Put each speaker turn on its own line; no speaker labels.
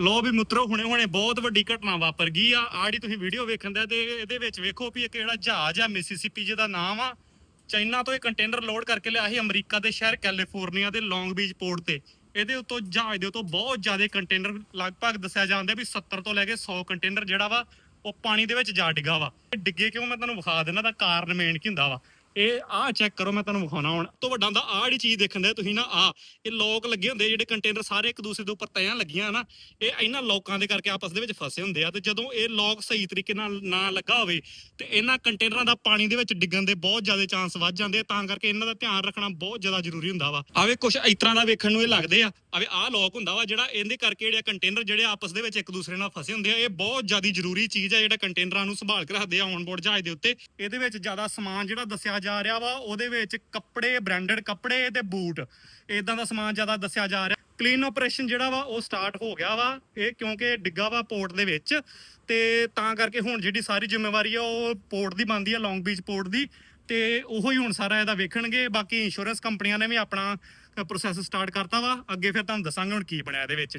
ਲੋ ਵੀ ਮਿੱਤਰੋ, ਹੁਣੇ ਹੁਣੇ ਬਹੁਤ ਵੱਡੀ ਘਟਨਾ ਵਾਪਰ ਗਈ ਆ। ਆੜੀ ਤੁਸੀਂ ਵੀਡੀਓ ਵੇਖਣ ਦਾ ਤੇ ਇਹਦੇ ਵਿੱਚ ਵੇਖੋ ਵੀ ਇੱਕ ਜਿਹੜਾ ਜਹਾਜ਼ ਆ ਮਿਸੀਸਿਪੀ ਜਿਹਦਾ ਨਾਮ ਆ। ਚਾਈਨਾ ਤੋਂ ਇਹ ਕੰਟੇਨਰ ਲੋਡ ਕਰਕੇ ਲਿਆ ਸੀ ਅਮਰੀਕਾ ਦੇ ਸ਼ਹਿਰ ਕੈਲੀਫੋਰਨੀਆ ਦੇ ਲੌਂਗ ਬੀਚ ਪੋਰਟ ਤੇ। ਇਹਦੇ ਉੱਤੋਂ ਜਹਾਜ਼ ਦੇ ਉੱਤੋਂ ਬਹੁਤ ਜ਼ਿਆਦਾ ਕੰਟੇਨਰ ਲਗਭਗ ਦੱਸਿਆ ਜਾਂਦਾ ਵੀ 70 ਤੋਂ ਲੈ ਕੇ 100 ਕੰਟੇਨਰ ਜਿਹੜਾ ਵਾ, ਉਹ ਪਾਣੀ ਦੇ ਵਿੱਚ ਜਾ ਡਿੱਗਾ ਵਾ। ਡਿੱਗੇ ਕਿਉਂ? ਮੈਂ ਤੁਹਾਨੂੰ ਵਿਖਾ ਦਿੰਦਾ ਦਾ ਕਾਰਨ ਮੇਨ ਕੀ ਹੁੰਦਾ ਵਾ? ਇਹ ਆਹ ਚੈੱਕ ਕਰੋ, ਮੈਂ ਤੁਹਾਨੂੰ ਵਿਖਾਉਣਾ ਹੁਣ। ਤੋਂ ਵੱਡਾ ਹੁੰਦਾ, ਆਹ ਜਿਹੜੀ ਚੀਜ਼ ਦੇਖਣ ਦੇ, ਤੁਸੀਂ ਨਾ ਆ ਇਹ ਲੋਕ ਲੱਗੇ ਹੁੰਦੇ ਜਿਹੜੇ ਕੰਟੇਨਰ ਸਾਰੇ ਇੱਕ ਦੂਸਰੇ ਦੇ ਉੱਪਰ ਤੈਆਂ ਲੱਗੀਆਂ ਨਾ ਇਹ ਇਹਨਾਂ ਲੋਕਾਂ ਦੇ ਕਰਕੇ ਆਪਸ ਦੇ ਵਿੱਚ ਫਸੇ ਹੁੰਦੇ ਆ, ਤੇ ਜਦੋਂ ਇਹ ਲੋਕ ਸਹੀ ਤਰੀਕੇ ਨਾਲ ਨਾ ਲੱਗਾ ਹੋਵੇ, ਤੇ ਇਹਨਾਂ ਕੰਟੇਨਰਾਂ ਦਾ ਪਾਣੀ ਦੇ ਵਿੱਚ ਡਿੱਗਣ ਦੇ ਬਹੁਤ ਜ਼ਿਆਦਾ ਚਾਂਸ ਵੱਧ ਜਾਂਦੇ ਆ, ਤਾਂ ਕਰਕੇ ਇਹਨਾਂ ਦਾ ਧਿਆਨ ਰੱਖਣਾ ਬਹੁਤ ਜ਼ਿਆਦਾ ਜ਼ਰੂਰੀ ਹੁੰਦਾ ਵਾ। ਆਵੇ ਕੁਝ ਇਸ ਤਰ੍ਹਾਂ ਦਾ ਵੇਖਣ ਨੂੰ ਇਹ ਲੱਗਦੇ ਆ। ਆਵੇ ਆਹ ਲੋਕ ਹੁੰਦਾ ਵਾ, ਜਿਹੜਾ ਇਹਦੇ ਕਰਕੇ ਜਿਹੜੇ ਕੰਟੇਨਰ ਜਿਹੜੇ ਆਪਸ ਦੇ ਵਿੱਚ ਇੱਕ ਦੂਸਰੇ ਨਾਲ ਫਸੇ ਹੁੰਦੇ ਆ, ਇਹ ਬਹੁਤ ਜ਼ਿਆਦਾ ਜ਼ਰੂਰੀ ਚੀਜ਼ ਆ, ਜਿਹੜਾ ਕੰਟੇਨਰਾਂ ਨੂੰ ਸੰਭਾਲ ਕੇ ਰੱਖਦੇ ਆ ਔਨਬੋਰਡ ਜਹਾਜ਼ ਦੇ ਉੱਤੇ। ਇਹਦੇ ਵਿੱਚ ਜ਼ਿਆਦਾ ਸਮਾਨ ਜਿਹੜਾ ਦੱਸਿਆ ਜਾ ਰਿਹਾ ਵਾ, ਉਹਦੇ ਵਿੱਚ ਕੱਪੜੇ ਬ੍ਰਾਂਡਡ ਕੱਪੜੇ ਤੇ ਬੂਟ ਇਦਾਂ ਦਾ ਸਮਾਨ ਜ਼ਿਆਦਾ ਦੱਸਿਆ ਜਾ ਰਿਹਾ। ਕਲੀਨ ਆਪਰੇਸ਼ਨ ਜਿਹੜਾ ਵਾ, ਉਹ ਸਟਾਰਟ ਹੋ ਗਿਆ ਵਾ। ਇਹ ਕਿਉਂਕਿ ਡਿੱਗਾ ਵਾ ਪੋਰਟ ਦੇ ਵਿੱਚ। ਤੇ ਤਾਂ ਕਰਕੇ ਹੁਣ ਜਿਹੜੀ ਸਾਰੀ ਜ਼ਿੰਮੇਵਾਰੀ ਆ, ਉਹ ਪੋਰਟ ਦੀ ਬਣਦੀ ਆ ਲੌਂਗ ਬੀਚ ਪੋਰਟ ਦੀ। ਤੇ ਉਹੋ ਹੀ ਹੁਣ ਸਾਰਾ ਇਹਦਾ ਵੇਖਣਗੇ। ਬਾਕੀ ਇੰਸ਼ੋਰੈਂਸ ਕੰਪਨੀਆਂ ਨੇ ਵੀ ਆਪਣਾ ਪ੍ਰੋਸੈਸ ਸਟਾਰਟ ਕਰਤਾ ਵਾ। ਅੱਗੇ ਫਿਰ ਤੁਹਾਨੂੰ ਦੱਸਾਂਗੇ ਹੁਣ ਕੀ ਬਣਿਆ ਇਹਦੇ ਵਿੱਚ।